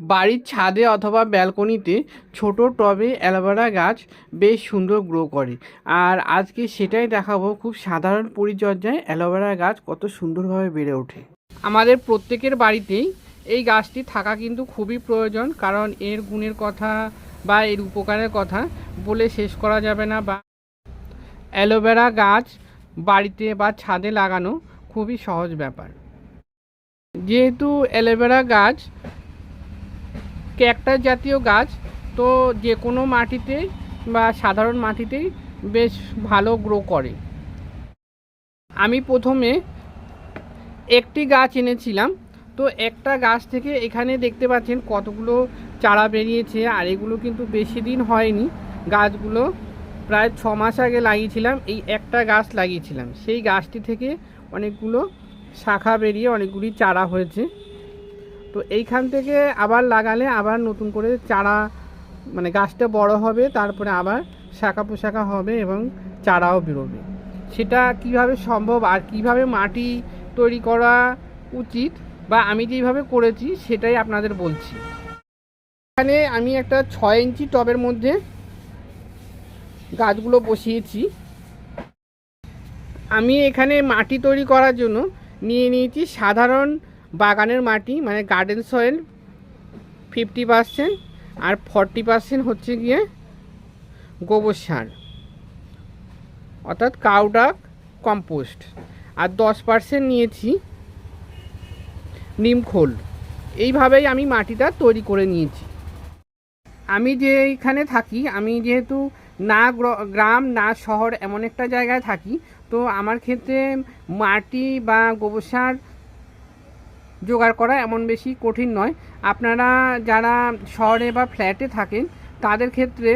বাড়ির ছাদে অথবা ব্যালকনিতে ছোট টবে অ্যালোভেরা গাছ বেশ সুন্দর গ্রো করে। আর আজকে সেটাই দেখাবো খুব সাধারণ পরিচর্যায় অ্যালোভেরা গাছ কত সুন্দরভাবে বেড়ে ওঠে। আমাদের প্রত্যেকের বাড়িতেই এই গাছটি থাকা কিন্তু খুবই প্রয়োজন, কারণ এর গুণের কথা বা এর উপকারের কথা বলে শেষ করা যাবে না বা অ্যালোভেরা গাছ বাড়িতে বা ছাদে লাগানো খুবই সহজ ব্যাপার। যেহেতু অ্যালোভেরা গাছ ক্যাকটাস জাতীয় গাছ, তো যে কোনো মাটিতে বা সাধারণ মাটিতেই বেশ ভালো গ্রো করে। আমি প্রথমে একটি গাছ এনেছিলাম, তো একটা গাছ থেকে এখানে দেখতে পাচ্ছেন কতগুলো চারা বেরিয়েছে, আর এগুলো কিন্তু বেশি দিন হয়নি। গাছগুলো প্রায় ছ মাস আগে লাগিয়েছিলাম, এই একটা গাছ লাগিয়েছিলাম। সেই গাছটি থেকে অনেকগুলো শাখা বেরিয়ে অনেকগুলি চারা হয়েছে। তো এইখান থেকে আবার লাগালে আবার নতুন করে চারা মানে গাছটা বড় হবে, তারপরে আবার শাখা পোশাখা হবে এবং চারাও বেরোবে। সেটা কীভাবে সম্ভব আর কীভাবে মাটি তৈরি করা উচিত বা আমি যেইভাবে করেছি সেটাই আপনাদের বলছি। এখানে আমি একটা ছয় ইঞ্চি টবের মধ্যে গাছগুলো বসিয়েছি। আমি এখানে মাটি তৈরি করার জন্য নিয়ে নিয়েছি সাধারণ বাগানের মাটি মানে গার্ডেন সয়েল ফিফটি পার্সেন্ট আর ফর্টি পার্সেন্ট হচ্ছে গিয়ে গোবর সার। অর্থাৎ কাউডাক কম্পোস্ট আর দশ পার্সেন্ট নিয়েছি নিমখোল এইভাবেই আমি মাটিটা তৈরি করে নিয়েছি। আমি যে এখানে থাকি, আমি যেহেতু না গ্রাম, না শহর এমন একটা জায়গায় থাকি, তো আমার ক্ষেত্রে মাটি বা গোবর সার জোগাড় করা এমন বেশি কঠিন নয়। আপনারা যারা শহরে বা ফ্ল্যাটে থাকেন, তাদের ক্ষেত্রে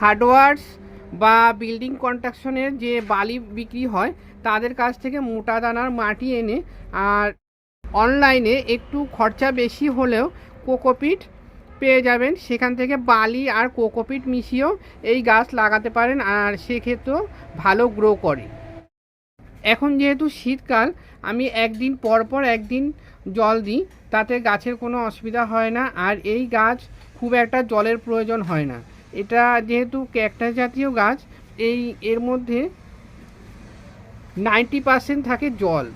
হার্ডওয়ার্স বা বিল্ডিং কনস্ট্রাকশনের যে বালি বিক্রি হয়, তাদের কাছ থেকে মোটা দানার মাটি এনে আর অনলাইনে একটু খরচা বেশি হলেও কোকোপিট পেয়ে যাবেন। সেখান থেকে বালি আর কোকোপিট মিশিয়েও এই গাছ লাগাতে পারেন আর সেক্ষেত্রেও ভালো গ্রো করে। এখন যেহেতু শীতকাল, আমি একদিন পর পর একদিন জল দিই, তাতে গাছের কোনো অসুবিধা হয় না। আর এই গাছ খুব একটা জলের প্রয়োজন হয় না। এটা যেহেতু ক্যাকটাস জাতীয় গাছ, এই, এর মধ্যে নাইনটি পার্সেন্ট থাকে জল।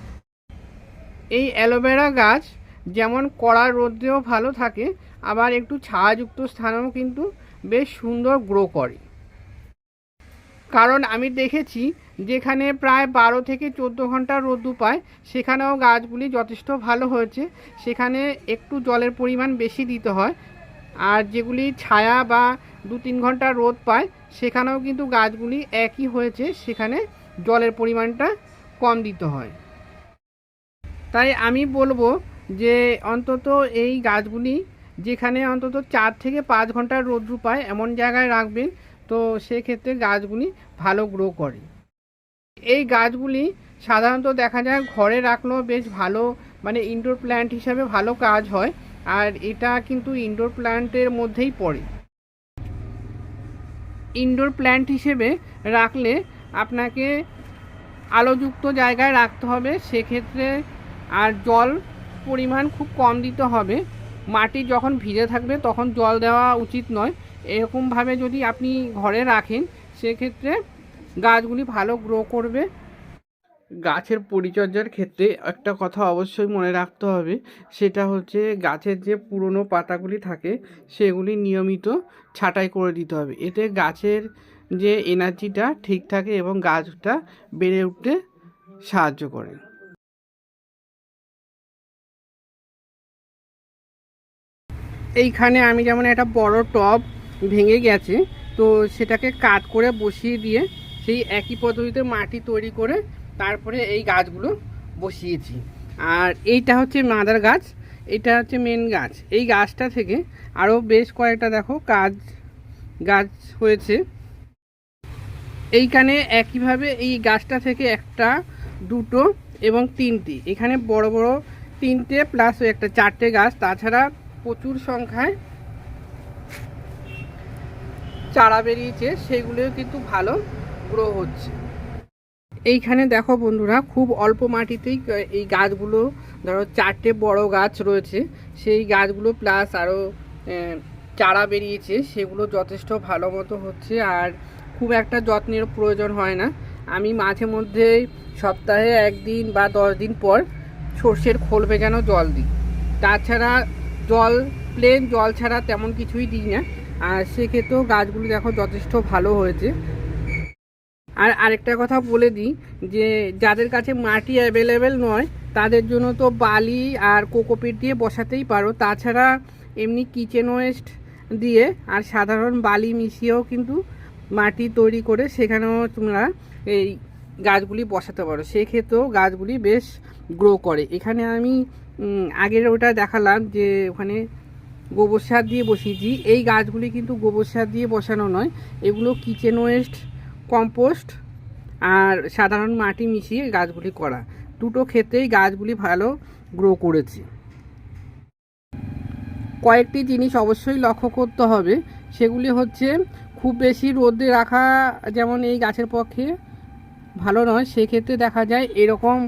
এই অ্যালোভেরা গাছ যেমন কড়া রোদ্রেও ভালো থাকে, আবার একটু ছায়াযুক্ত স্থানেও কিন্তু বেশ সুন্দর গ্রো করে। কারণ আমি দেখেছি যেখানে প্রায় বারো থেকে চোদ্দ ঘণ্টা রোদ্দু পায়, সেখানেও গাছগুলি যথেষ্ট ভালো হয়েছে। সেখানে একটু জলের পরিমাণ বেশি দিতে হয়। আর যেগুলি ছায়া বা দু তিন ঘণ্টা রোদ পায়, সেখানেও কিন্তু গাছগুলি একই হয়েছে। সেখানে জলের পরিমাণটা কম দিতে হয়। তাই আমি বলব যে অন্তত এই গাছগুলি যেখানে অন্তত চার থেকে পাঁচ ঘণ্টার রোদ্রু পায়, এমন জায়গায় রাখবেন। তো সেক্ষেত্রে গাছগুলি ভালো গ্রো করে। এই গাছগুলি সাধারণত দেখা যায় ঘরে রাখলেও বেশ ভালো মানে ইনডোর প্ল্যান্ট হিসাবে ভালো কাজ হয়। আর এটা কিন্তু ইনডোর প্ল্যান্টের মধ্যেই পড়ে। ইনডোর প্ল্যান্ট হিসেবে রাখলে আপনাকে আলোযুক্ত জায়গায় রাখতে হবে। সেক্ষেত্রে আর জল পরিমাণ খুব কম দিতে হবে। মাটি যখন ভিজে থাকবে তখন জল দেওয়া উচিত নয়। এরকমভাবে যদি আপনি ঘরে রাখেন, সেক্ষেত্রে গাছগুলি ভালো গ্রো করবে। গাছের পরিচর্যার ক্ষেত্রে একটা কথা অবশ্যই মনে রাখতে হবে, সেটা হচ্ছে গাছের যে পুরনো পাতাগুলি থাকে, সেগুলি নিয়মিত ছাঁটাই করে দিতে হবে। এতে গাছের যে এনার্জিটা ঠিক থাকে এবং গাছটা বেড়ে উঠতে সাহায্য করে। এইখানে আমি যেমন একটা বড় টব ভেঙে গেছে, তো সেটাকে কাট করে বসিয়ে দিয়ে সেই একই পদ্ধতিতে মাটি তৈরি করে তারপরে এই গাছগুলো বসিয়েছি। আর এইটা হচ্ছে মাদার গাছ, এটা হচ্ছে মেন গাছ। এই গাছটা থেকে আরও বেশ কয়েকটা দেখো কাজ, গাছ হয়েছে। এইখানে একইভাবে এই গাছটা থেকে একটা, দুটো এবং তিনটি। এখানে বড় বড় তিনটে প্লাস একটা চারটে গাছ। তাছাড়া প্রচুর সংখ্যায় চারা বেরিয়েছে, সেগুলোও কিন্তু ভালো। গ্রো হচ্ছে। এইখানে দেখো বন্ধুরা, খুব অল্প মাটিতেই এই গাছগুলো, ধরো চারটে বড় গাছ রয়েছে, সেই গাছগুলো প্লাস আরও চারা বেরিয়েছে, সেগুলো যথেষ্ট ভালো মতো হচ্ছে, আর খুব একটা যত্নের প্রয়োজন হয় না। আমি মাঝে মধ্যে সপ্তাহে একদিন বা দশ দিন পর সর্ষের খোল ভেজানো জল দিই। তাছাড়া জল প্লেন জল ছাড়া তেমন কিছুই দিই না। আর সেক্ষেত্রেও গাছগুলো দেখো যথেষ্ট ভালো হয়েছে। আর আরেকটা কথা বলে দিই যে যাদের কাছে মাটি অ্যাভেলেবেল নয়, তাদের জন্য তো বালি আর কোকোপিট দিয়ে বসাতেই পারো। তাছাড়া এমনি কিচেন ওয়েস্ট দিয়ে আর সাধারণ বালি মিশিয়েও কিন্তু মাটি তৈরি করে সেখানেও তোমরা এই গাছগুলি বসাতে পারো। সেক্ষেত্রেও গাছগুলি বেশ গ্রো করে। এখানে আমি আগের ওটা দেখালাম যে ওখানে গোবর সার দিয়ে বসিয়েছি। এই গাছগুলি কিন্তু গোবর সার দিয়ে বসানো নয়, এগুলো কিচেন ওয়েস্ট কম্পোস্ট আর সাধারণ মাটি মিশিয়ে গাছগুলি করা। দুটো ক্ষেত্রেই গাছগুলি ভালো গ্রো করেছে। কয়েকটি জিনিস অবশ্যই লক্ষ্য করতে হবে। সেগুলি হচ্ছে, খুব বেশি রোদে রাখা যেমন এই গাছের পক্ষে ভালো নয়, সেক্ষেত্রে দেখা যায় এরকম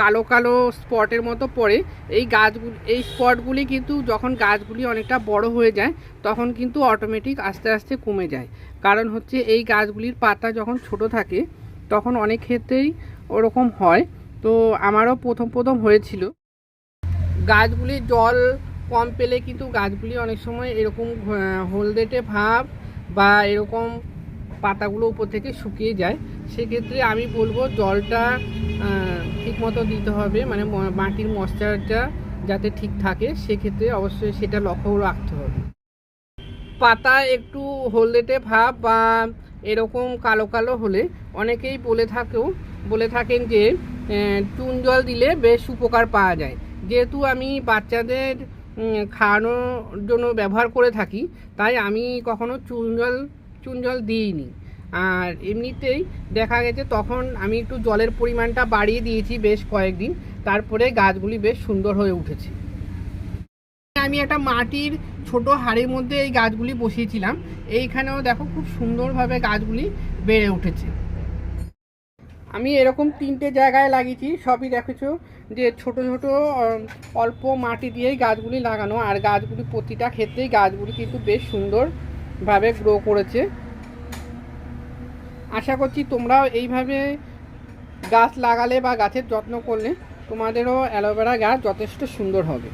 কালো কালো স্পটের মতো পড়ে। এই গাছগুলি, এই স্পটগুলি কিন্তু যখন গাছগুলি অনেকটা বড় হয়ে যায়, তখন কিন্তু অটোমেটিক আস্তে আস্তে কমে যায়। কারণ হচ্ছে এই গাছগুলির পাতা যখন ছোট থাকে, তখন অনেক ক্ষেত্রেই ওরকম হয়। তো আমারও প্রথম প্রথম হয়েছিল। গাছগুলি জল কম পেলে কিন্তু গাছগুলি অনেক সময় এরকম হলদেটে ভাব বা এরকম পাতাগুলো উপর থেকে শুকিয়ে যায়। সেক্ষেত্রে আমি বলব জলটা ঠিক মতো দিতে হবে। মানে মাটির ময়েশ্চারটা যাতে ঠিক থাকে, সেক্ষেত্রে অবশ্যই সেটা লক্ষ্য রাখতে হবে। পাতা একটু হলদেটে ভাব বা এরকম কালো কালো হলে অনেকেই বলে থাকেও, বলে থাকেন যে চুন জল দিলে বেশ উপকার পাওয়া যায়। যেহেতু আমি বাচ্চাদের খাওয়ানোর জন্য ব্যবহার করে থাকি, তাই আমি কখনো চুন জল চুন জল দিইনি। আর এমনিতেই দেখা গেছে তখন আমি একটু জলের পরিমাণটা বাড়িয়ে দিয়েছি বেশ কয়েকদিন, তারপরে গাছগুলি বেশ সুন্দর হয়ে উঠেছে। আমি একটা মাটির ছোট হাড়ির মধ্যে এই গাছগুলি বসিয়েছিলাম। এইখানেও দেখো খুব সুন্দরভাবে গাছগুলি বেড়ে উঠেছে। আমি এরকম তিনটে জায়গায় লাগিয়েছি, সবই দেখেছ যে ছোট ছোট অল্প মাটি দিয়েই গাছগুলি লাগানো। আর গাছগুলি প্রতিটা ক্ষেত্রেই গাছগুলি কিন্তু বেশ সুন্দরভাবে গ্রো করেছে। আশা করছি তোমরাও এইভাবে গাছ লাগালে বা গাছের যত্ন করলে তোমাদেরও অ্যালোভেরা গাছ যথেষ্ট সুন্দর হবে।